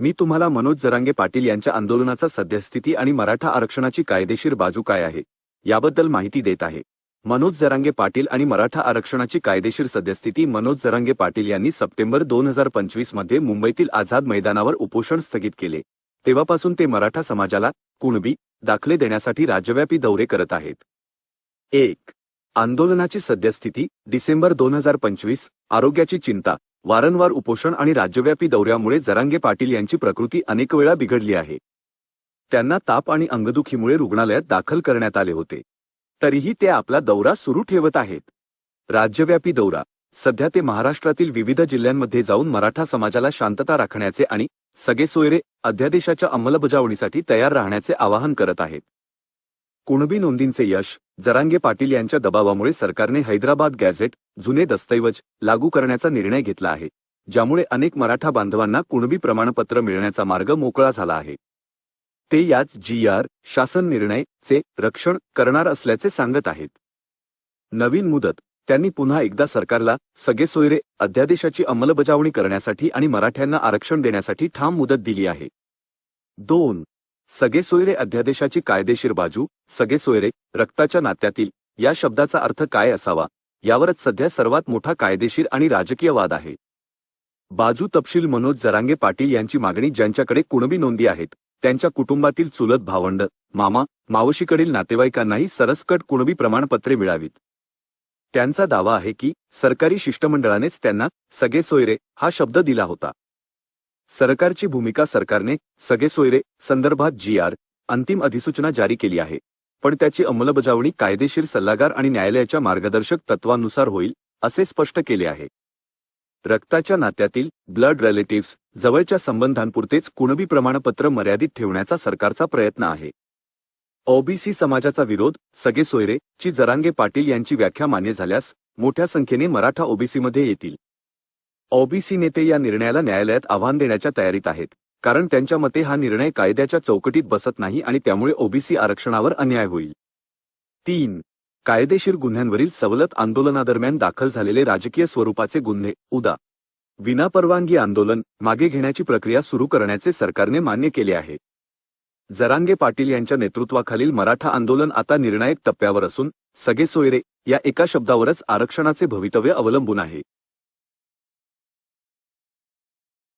मी तुम्हाला मनोज जरांगे पाटील यांच्या आंदोलनाचा सद्यस्थिती आणि मराठा आरक्षणाची कायदेशीर बाजू काय आहे याबद्दल माहिती देत आहे. मनोज जरांगे पाटील आणि मराठा आरक्षणाची कायदेशीर सद्यस्थिती मनोज जरांगे पाटील यांनी सप्टेंबर दोन हजार पंचवीसमध्ये मुंबईतील आझाद मैदानावर उपोषण स्थगित केले. तेव्हापासून ते मराठा समाजाला कुणबी दाखले देण्यासाठी राज्यव्यापी दौरे करत आहेत. एक. आंदोलनाची सद्यस्थिती डिसेंबर दोन हजार पंचवीस आरोग्याची चिंता वारंवार उपोषण आणि राज्यव्यापी दौऱ्यामुळे जरांगे पाटील यांची प्रकृती अनेक वेळा बिघडली आहे. त्यांना ताप आणि अंगदुखीमुळे रुग्णालयात दाखल करण्यात आले होते. तरीही ते आपला दौरा सुरू ठेवत आहेत. राज्यव्यापी दौरा. सध्या ते महाराष्ट्रातील विविध जिल्ह्यांमध्ये जाऊन मराठा समाजाला शांतता राखण्याचे आणि सगळे सोयरे अध्यादेशाच्या अंमलबजावणीसाठी तयार राहण्याचे आवाहन करत आहेत. कुणबी नोंदींचे यश जरांगे पाटील यांच्या दबावामुळे सरकारने हैदराबाद गॅझेट जुने दस्तऐवज लागू करण्याचा निर्णय घेतला आहे ज्यामुळे अनेक मराठा बांधवांना कुणबी प्रमाणपत्र मिळण्याचा मार्ग मोकळा झाला आहे. ते याच जी आर शासन निर्णय चे रक्षण करणार असल्याचे सांगत आहेत. नवीन मुदत त्यांनी पुन्हा एकदा सरकारला सगळे सोयरे अध्यादेशाची अंमलबजावणी करण्यासाठी आणि मराठ्यांना आरक्षण देण्यासाठी ठाम मुदत दिली आहे. दोन सगळे सोयरे अध्यादेशाची कायदेशीर बाजू सगळे सोयरे रक्ताच्या नात्यातील या शब्दाचा अर्थ काय असावा? यावरच सध्या सर्वात मोठा कायदेशीर आणि राजकीय वाद आहे. बाजू तपशील मनोज जरांगे पाटील यांची मागणी ज्यांच्याकडे कुणबी नोंदी आहेत त्यांच्या कुटुंबातील चुलत भावंड मामा मावशीकडील नातेवाईकांनाही सरसकट कुणबी प्रमाणपत्रे मिळावीत. त्यांचा दावा आहे की सरकारी शिष्टमंडळानेच त्यांना सगळे सोयरे हा शब्द दिला होता. सरकारची भूमिका सरकारने सगळे सोयरे संदर्भात जी आर अंतिम अधिसूचना जारी केली आहे. पण त्याची अंमलबजावणी कायदेशीर सल्लागार आणि न्यायालयाच्या मार्गदर्शक तत्वानुसार होईल असे स्पष्ट केले आहे. रक्ताच्या नात्यातील ब्लड रिलेटिव्स जवळच्या संबंधांपुरतेच कुणबी प्रमाणपत्र मर्यादित ठेवण्याचा सरकारचा प्रयत्न आहे. ओबीसी समाजाचा विरोध सगळे सोयरे ची जरांगे पाटील यांची व्याख्या मान्य झाल्यास मोठ्या संख्येने मराठा ओबीसीमध्ये येतील. ओबीसी नेते या निर्णयाला न्यायालयात आव्हान देण्याच्या तयारीत आहेत कारण त्यांच्या मते हा निर्णय कायद्याच्या चौकटीत बसत नाही आणि त्यामुळे ओबीसी आरक्षणावर अन्याय होईल. तीन. कायदेशीर गुन्ह्यांवरील सवलत आंदोलनादरम्यान दाखल झालेले राजकीय स्वरूपाचे गुन्हे उदा. विनापरवानगी आंदोलन मागे घेण्याची प्रक्रिया सुरू करण्याचे सरकारने मान्य केले आहे. जरांगे पाटील यांच्या नेतृत्वाखालील मराठा आंदोलन आता निर्णायक टप्प्यावर असून सगळे सोयरे या एका शब्दावरच आरक्षणाचे भवितव्य अवलंबून आहे.